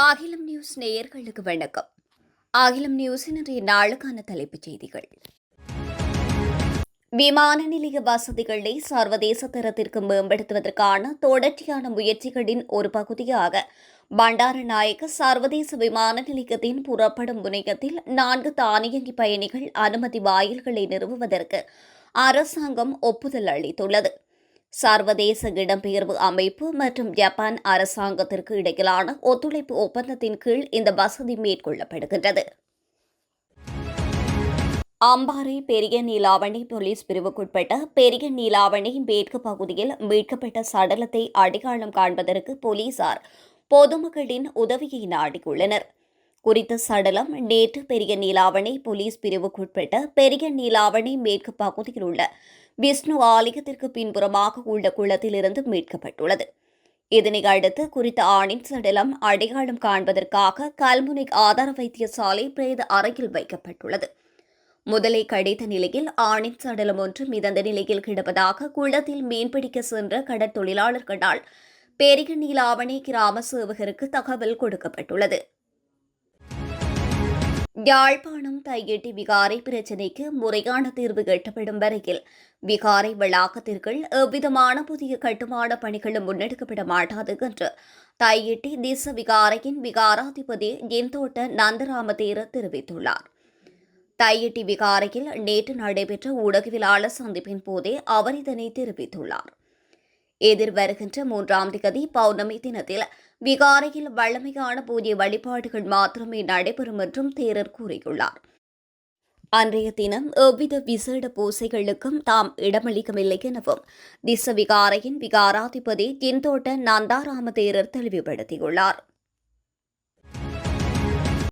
அகிலம் நியூஸ் நேயர்களுக்கு வணக்கம். அகிலம் நியூஸின் இன்றைய நாளுக்கான தலைப்புச் செய்திகள். விமான நிலைய வசதிகளை சர்வதேச தரத்திற்கு மேம்படுத்துவதற்கான தொடர்ச்சியான முயற்சிகளின் ஒரு பகுதியாக பண்டாரநாயக்க சர்வதேச விமான நிலையத்தின் புறப்படும் முனையத்தில் நான்கு தானியங்கி பயணிகள் அனுமதி வாயில்களை நிறுவுவதற்கு அரசாங்கம் ஒப்புதல் அளித்துள்ளது. சர்வதேச இடம்பெயர்வு அமைப்பு மற்றும் ஜப்பான் அரசாங்கத்திற்கு இடையிலான ஒத்துழைப்பு ஒப்பந்தத்தின் கீழ் இந்த வசதி மேற்கொள்ளப்படுகின்றது. அம்பாறை பெரிய நீலாவணி போலீஸ் பிரிவுக்குட்பட்ட பெரிய நீலாவணி மேற்கு பகுதியில் மீட்கப்பட்ட சடலத்தை அடையாளம் காண்பதற்கு போலீசார் பொதுமக்களின் உதவியை நாடியுள்ளனர். குறித்த சடலம் நேற்று பெரிய நீலாவணி போலீஸ் பிரிவுக்குட்பட்ட பெரிய நீலாவணி மேற்கு பகுதியில் உள்ள விஷ்ணு ஆலயத்திற்கு பின்புறமாக உள்ள குளத்திலிருந்து மீட்கப்பட்டுள்ளது. இதனை அடுத்து குறித்த ஆணின் சடலம் அடையாளம் காண்பதற்காக கல்முனை ஆதார வைத்தியசாலை பிரேத அறையில் வைக்கப்பட்டுள்ளது. முதலை கடித்த நிலையில் ஆணின் சடலம் ஒன்று மிதந்த நிலையில் கிடப்பதாக குளத்தில் மீன்பிடிக்க சென்ற கடற்தொழிலாளர்களால் பெரிய நீலாவணி கிராம சேவகருக்கு தகவல் கொடுக்கப்பட்டுள்ளது. யாழ்ப்பாணம் தையெட்டி விகாரை பிரச்சினைக்கு முறையான தீர்வு எட்டப்படும் வரையில் விகாரை வளாகத்திற்குள் எவ்விதமான புதிய கட்டுமான பணிகளும் முன்னெடுக்கப்பட மாட்டாது என்று தையெட்டி திச விகாரையின் விகாராதிபதி என்தோட்ட நந்தராமதேர தெரிவித்துள்ளார். தையெட்டி விகாரையில் நேற்று நடைபெற்ற ஊடகவியலாளர் சந்திப்பின் போதே அவர் இதனை தெரிவித்துள்ளார். எதிர் வருகின்ற மூன்றாம் திகதி பௌர்ணமி தினத்தில் விகாரையில் வழமையான பூஜை வழிபாடுகள் மாத்திரமே நடைபெறும் என்றும் தேரர் கூறியுள்ளார். அன்றைய தினம் எவ்வித விசேட பூசைகளுக்கும் தாம் இடமளிக்கவில்லை எனவும் திச விகாரையின் விகாராதிபதி தின்தோட்ட நந்தாராம தேரர் தெளிவுபடுத்தியுள்ளார்.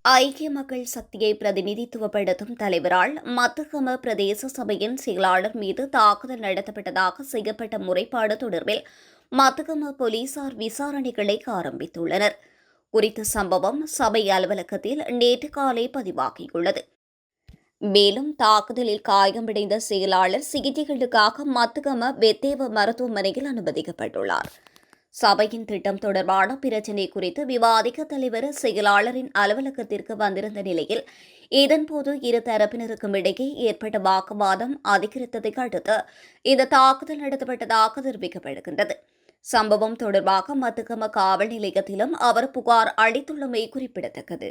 ஐக்கிய மக்கள் சக்தியை பிரதிநிதித்துவப்படுத்தும் தலைவரால் மத்துகம பிரதேச சபையின் செயலாளர் மீது தாக்குதல் நடத்தப்பட்டதாக செய்யப்பட்ட முறைப்பாடு தொடர்பில் மத்துகம போலீசார் விசாரணைகளை ஆரம்பித்துள்ளனர். குறித்த சம்பவம் சபை அலுவலகத்தில் நேற்று காலை பதிவாகியுள்ளது. மேலும் தாக்குதலில் காயமடைந்த செயலாளர் சிகிச்சைகளுக்காக மத்துகம வெத்தேவ மருத்துவமனையில் அனுமதிக்கப்பட்டுள்ளார். சபையின் திட்டம் தொடர்பான பிரச்சினை குறித்து விவாதிக்க தலைவர் செயலாளரின் அலுவலகத்திற்கு வந்திருந்த நிலையில் இதன்போது இரு தரப்பினருக்கும் இடையே ஏற்பட்ட வாக்குவாதம் அதிகரித்ததை அடுத்து இந்த தாக்குதல் நடத்தப்பட்டதாக தெரிவிக்கப்படுகின்றது. சம்பவம் தொடர்பாக மத்துக்கம காவல் நிலையத்திலும் அவர் புகார் அளித்துள்ளமை குறிப்பிடத்தக்கது.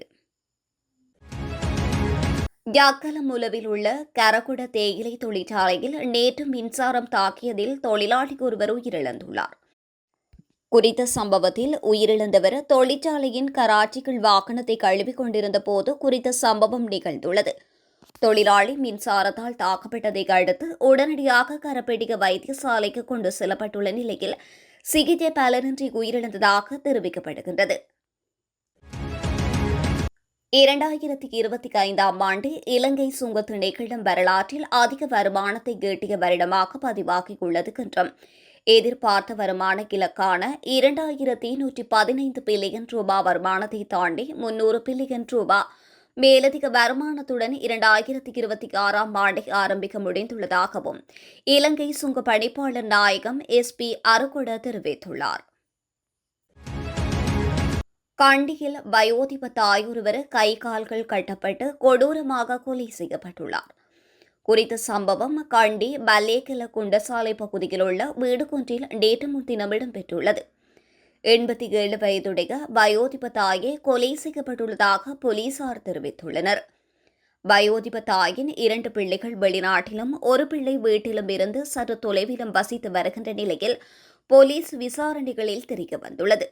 யாக்கலமுலவில் உள்ள கரகுட தேயிலை தொழிற்சாலையில் நேற்று மின்சாரம் தாக்கியதில் தொழிலாளி ஒருவர் உயிரிழந்துள்ளார். குறித்த சம்பவத்தில் உயிரிழந்தவர் தொழிற்சாலையின் கராச்சிக்குள் வாகனத்தை கழுவிக் கொண்டிருந்த போது குறித்த சம்பவம் நிகழ்ந்துள்ளது. தொழிலாளி மின்சாரத்தால் தாக்கப்பட்டதை அடுத்து உடனடியாக கரப்பெடிக வைத்தியசாலைக்கு கொண்டு செல்லப்பட்டுள்ள நிலையில் சிகிச்சை பலனின்றி உயிரிழந்ததாக தெரிவிக்கப்படுகின்றது. இரண்டாயிரத்தி இருபத்தி ஐந்தாம் ஆண்டு இலங்கை சுங்க திணைக்களம் வரலாற்றில் அதிக வருமானத்தை ஈட்டிய வருடமாக பதிவாகியுள்ளது என்றும் எதிர்பார்த்த வருமான இலக்கான இரண்டாயிரத்தி நூற்றி பதினைந்து பில்லியன் ரூபாய் வருமானத்தை தாண்டி முன்னூறு பில்லியன் ரூபாய் மேலதிக வருமானத்துடன் இரண்டாயிரத்தி இருபத்தி ஆறாம் ஆண்டை ஆரம்பிக்க முடிந்துள்ளதாகவும் இலங்கை சுங்க பணிப்பாளர் நாயகம் எஸ் பி அருகுட தெரிவித்துள்ளார். கண்டியில் வயோதிப தாயொருவர் கை கால்கள் கட்டப்பட்டு கொடூரமாக கொலை செய்யப்பட்டுள்ளார். குறித்த சம்பவம் கண்டி பல்லேக்கல குண்டசாலை பகுதியில் உள்ள வீடு ஒன்றில் நேற்று முன்தினம் இடம்பெற்றுள்ளது. எண்பத்தி ஏழு வயதுடைய வயோதிப தாயை கொலை செய்யப்பட்டுள்ளதாக போலீசார் தெரிவித்துள்ளனர். வயோதிப தாயின் இரண்டு பிள்ளைகள் வெளிநாட்டிலும் ஒரு பிள்ளை வீட்டிலும் இருந்து சற்று தொலைவிலும் வசித்து வருகின்ற நிலையில் போலீஸ் விசாரணைகளில் தெரிய வந்துள்ளது.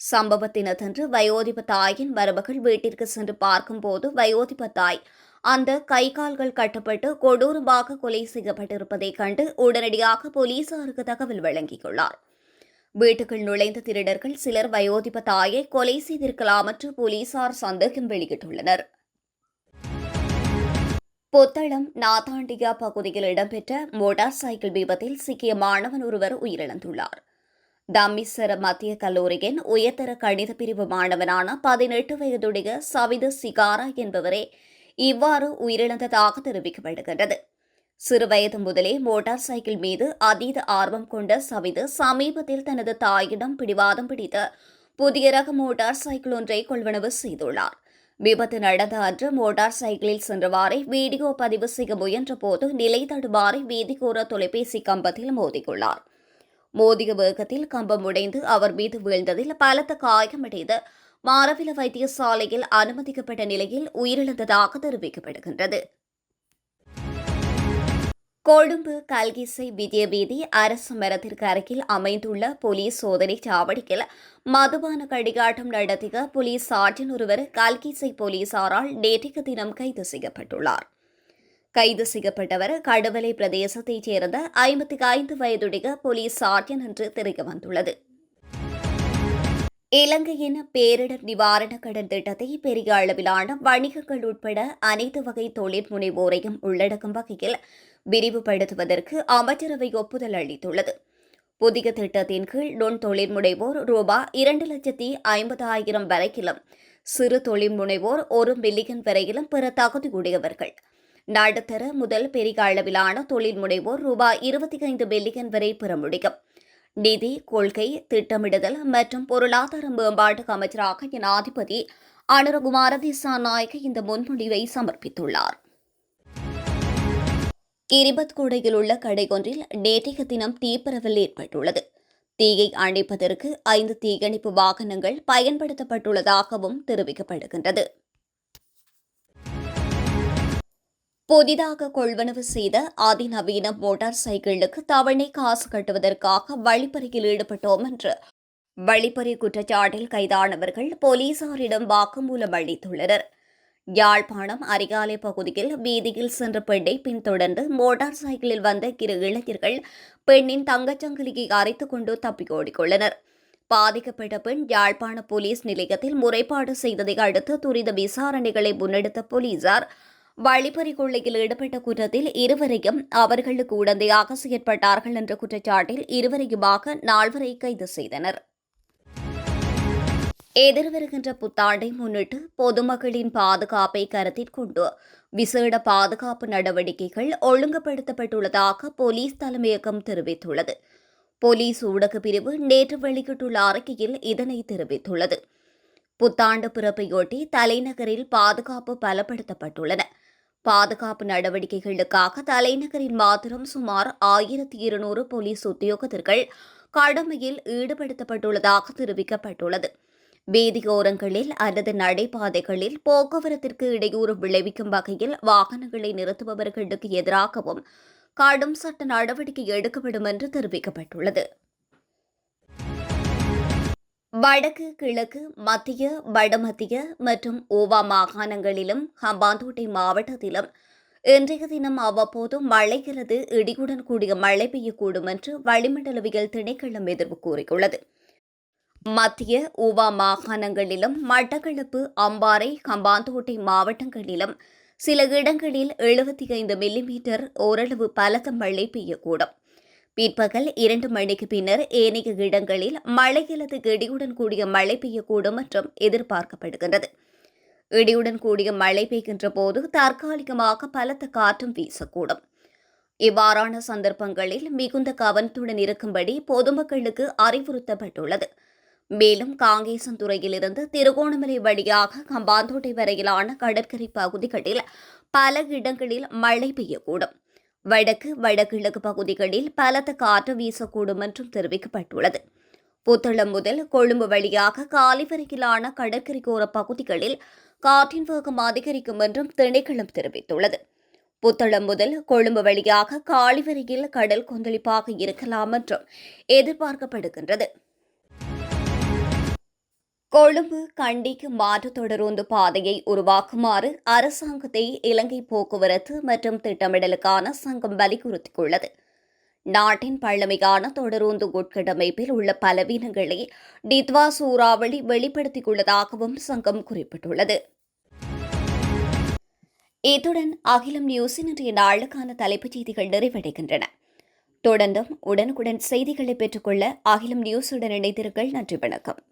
சம்பவத்தினதன்று வயோதிப தாயின் மருமகள் வீட்டிற்கு சென்று பார்க்கும்போது வயோதிப தாய் அந்த கை கால்கள் கட்டப்பட்டு கொடூரமாக கொலை செய்யப்பட்டிருப்பதைக் கண்டு உடனடியாக போலீசாருக்கு தகவல் வழங்கியுள்ளார். வீட்டுக்குள் நுழைந்த திருடர்கள் சிலர் வயோதிப தாயை கொலை செய்திருக்கலாம் என்று போலீசார் சந்தேகம் வெளியிட்டுள்ளனர். புத்தளம் நாத்தாண்டியா பகுதியில் இடம்பெற்ற மோட்டார் சைக்கிள் விபத்தில் சிக்கிய மாணவன் ஒருவர் உயிரிழந்துள்ளார். தம்மிசர மத்திய கல்லூரியின் உயர்தர கணித பிரிவு மாணவனான பதினெட்டு வயதுடைய சவித சிகாரா என்பவரே இவ்வாறு உயிரிழந்ததாக தெரிவிக்கப்படுகின்றது. சிறுவயது முதலே மோட்டார் சைக்கிள் மீது அதீத ஆர்வம் கொண்ட சவிது சமீபத்தில் தனது தாயிடம் பிடிவாதம் பிடித்து புதிய ரக மோட்டார் சைக்கிள் ஒன்றை கொள்வனவு செய்துள்ளார். விபத்து நடந்த அன்று மோட்டார் சைக்கிளில் சென்றவாறே வீடியோ பதிவு செய்ய முயன்றபோது நிலை தடுமாறி வீதிகோர தொலைபேசி கம்பத்தில் மோதியுள்ளார். மோதிய வேகத்தில் கம்பம் உடைந்து அவர் மீது வீழ்ந்ததில் பலத்த காயமடைந்து மாரவில வைத்தியசாலையில் அனுமதிக்கப்பட்ட நிலையில் உயிரிழந்ததாக தெரிவிக்கப்படுகின்றது. கொழும்பு கல்கிசை விஜய வீதி அரசு மரத்திற்கு அருகில் அமைந்துள்ள போலீஸ் சோதனை சாவடியில் மதுபான கடிகாட்டம் நடத்திய போலீஸ் சார்ஜன் ஒருவர் கல்கிசை போலீசாரால் நேற்றைக்கு தினம் கைது செய்யப்பட்டுள்ளார். கைது செய்யப்பட்டவர் கடுவலை பிரதேசத்தைச் சேர்ந்த ஐம்பத்தி ஐந்து வயதுடைய போலீஸ் சார்ஜன் என்று தெரிய வந்துள்ளது. இலங்கையின் பேரிடர் நிவாரண கடன் திட்டத்தை பெரிய அளவிலான வணிகங்கள் உட்பட அனைத்து வகை தொழில் முனைவோரையும் உள்ளடக்கும் வகையில் விரிவுபடுத்துவதற்கு அமைச்சரவை ஒப்புதல் அளித்துள்ளது. புதிய திட்டத்தின் கீழ் நுண் தொழில் முனைவோர் ரூபாய் இரண்டு லட்சத்தி ஐம்பதாயிரம் வரையிலும் சிறு தொழில் முனைவோர் ஒரு மில்லியன் வரையிலும் பிற தகுதியுடையவர்கள் நடுத்தர முதல் பெரிய அளவிலான தொழில் முனைவோர் ரூபாய் இருபத்தி ஐந்து மில்லியன் வரை பெற முடியும். நிதி கொள்கை திட்டமிடுதல் மற்றும் பொருளாதார மேம்பாட்டு அமைச்சராக ஜனாதிபதி அனுரகுமார திசாநாயக்க இந்த முன்மொழிவை சமர்ப்பித்துள்ளார். கிரிபத்கோடையில் உள்ள கடைகொன்றில் நேற்றைய தினம் தீப்பரவல் ஏற்பட்டுள்ளது. தீயை அணைப்பதற்கு ஐந்து தீயணைப்பு வாகனங்கள் பயன்படுத்தப்பட்டுள்ளதாகவும் தெரிவிக்கப்படுகின்றது. புதிதாக கொள்வனவு செய்த அதிநவீன மோட்டார் சைக்கிளுக்கு தவணை காசு கட்டுவதற்காக வழிப்பறியில் ஈடுபட்டோம் என்று வழிப்பறி குற்றச்சாட்டில் கைதானவர்கள் போலீசாரிடம் வாக்குமூலம் அளித்துள்ளனர். யாழ்ப்பாணம் அரிகாலை பகுதியில் வீதியில் சென்ற பெண்ணை பின்தொடர்ந்து மோட்டார் சைக்கிளில் வந்த இரு இளைஞர்கள் பெண்ணின் தங்கச்சங்கிலியை அரைத்துக் கொண்டு தப்பிக்கோடிக்கொள்ளனர் பாதிக்கப்பட்ட பெண் யாழ்ப்பாண போலீஸ் நிலையத்தில் முறைப்பாடு செய்ததை அடுத்து துரித விசாரணைகளை முன்னெடுத்த போலீசார் வழிப்பறி கொள்ளையில் ஈடுபட்ட குற்றத்தில் இருவரையும் அவர்களுக்கு உடந்தையாக செயற்பட்டார்கள் என்ற குற்றச்சாட்டில் இருவரையுமாக நால்வரை கைது செய்தனர். எதிர்வருகின்ற புத்தாண்டை முன்னிட்டு பொதுமக்களின் பாதுகாப்பை கருத்தில் கொண்டு விசேட பாதுகாப்பு நடவடிக்கைகள் ஒழுங்குபடுத்தப்பட்டுள்ளதாக போலீஸ் தலைமையகம் தெரிவித்துள்ளது. போலீஸ் ஊடக பிரிவு நேற்று வெளியிட்டுள்ள அறிக்கையில் இதனை தெரிவித்துள்ளது. புத்தாண்டு பிறப்பையொட்டி தலைநகரில் பாதுகாப்பு பலப்படுத்தப்பட்டுள்ளன. பாதுகாப்பு நடவடிக்கைகளுக்காக தலைநகரில் மாத்திரம் சுமார் ஆயிரத்தி இருநூறு போலீஸ் உத்தியோகத்தர்கள் கடமையில் ஈடுபடுத்தப்பட்டுள்ளதாக தெரிவிக்கப்பட்டுள்ளது. வீதியோரங்களில் அல்லது நடைபாதைகளில் போக்குவரத்திற்கு இடையூறு விளைவிக்கும் வகையில் வாகனங்களை நிறுத்துபவர்களுக்கு எதிராகவும் கடும் சட்ட நடவடிக்கை எடுக்கப்படும் என்று தெரிவிக்கப்பட்டுள்ளது. வடக்கு கிழக்கு மத்திய வடமத்திய மற்றும் ஓவா மாகாணங்களிலும் ஹம்பாந்தோட்டை மாவட்டத்திலும் இன்றைய தினம் அவ்வப்போது மழைகிறது இடியுடன் கூடிய மழை பெய்யக்கூடும் என்று வளிமண்டலவியல் திணைக்களம் எதிர்ப்பு கூறியுள்ளது. மத்திய ஓவா மாகாணங்களிலும் மட்டக்களப்பு அம்பாறை ஹம்பாந்தோட்டை மாவட்டங்களிலும் சில இடங்களில் எழுபத்தி ஐந்து மில்லிமீட்டர் ஓரளவு பலத்த மழை பெய்யக்கூடும். பிற்பகல் இரண்டு மணிக்கு பின்னர் ஏனைய இடங்களில் மழை அல்லது இடியுடன் கூடிய மழை பெய்யக்கூடும் என்றும் எதிர்பார்க்கப்படுகின்றது. இடியுடன் கூடிய மழை பெய்கின்ற போது தற்காலிகமாக பலத்த காற்றும் வீசக்கூடும். இவ்வாறான சந்தர்ப்பங்களில் மிகுந்த கவனத்துடன் இருக்கும்படி பொதுமக்களுக்கு அறிவுறுத்தப்பட்டுள்ளது. மேலும் காங்கேசன்துறையிலிருந்து திருகோணமலை வழியாக கம்பாந்தோட்டை வரையிலான கடற்கரை பகுதிகளில் பல இடங்களில் மழை பெய்யக்கூடும். வடக்கு வடகிழக்கு பகுதிகளில் பலத்த காற்று வீசக்கூடும் என்றும் தெரிவிக்கப்பட்டுள்ளது. புத்தளம் முதல் கொழும்பு வழியாக காலி வரையிலான கடற்கரைக்கோர பகுதிகளில் காற்றின் வேகம் அதிகரிக்கும் என்றும் திணைக்களம் தெரிவித்துள்ளது. புத்தளம் முதல் கொழும்பு வழியாக காலிவரையில் கடல் கொந்தளிப்பாக இருக்கலாம் என்றும் எதிர்பார்க்கப்படுகின்றது. கொழும்பு கண்டிக்கு மாற்று தொடருந்து பாதையை உருவாக்குமாறு அரசாங்கத்தை இலங்கை போக்குவரத்து மற்றும் திட்டமிடலுக்கான சங்கம் வலியுறுத்தியுள்ளது. நாட்டின் பழமையான தொடருந்து உட்கட்டமைப்பில் உள்ள பலவீனங்களை டித்வா சூறாவளி வெளிப்படுத்தியுள்ளதாகவும் சங்கம் குறிப்பிட்டுள்ளது. இத்துடன் அகிலம் நியூஸின் இன்றைய நாளுக்கான தலைப்புச் செய்திகள் நிறைவடைகின்றன. தொடர்ந்தும் உடனுக்குடன் செய்திகளை பெற்றுக்கொள்ள அகிலம் நியூஸுடன் இணைந்திருங்கள். நன்றி வணக்கம்.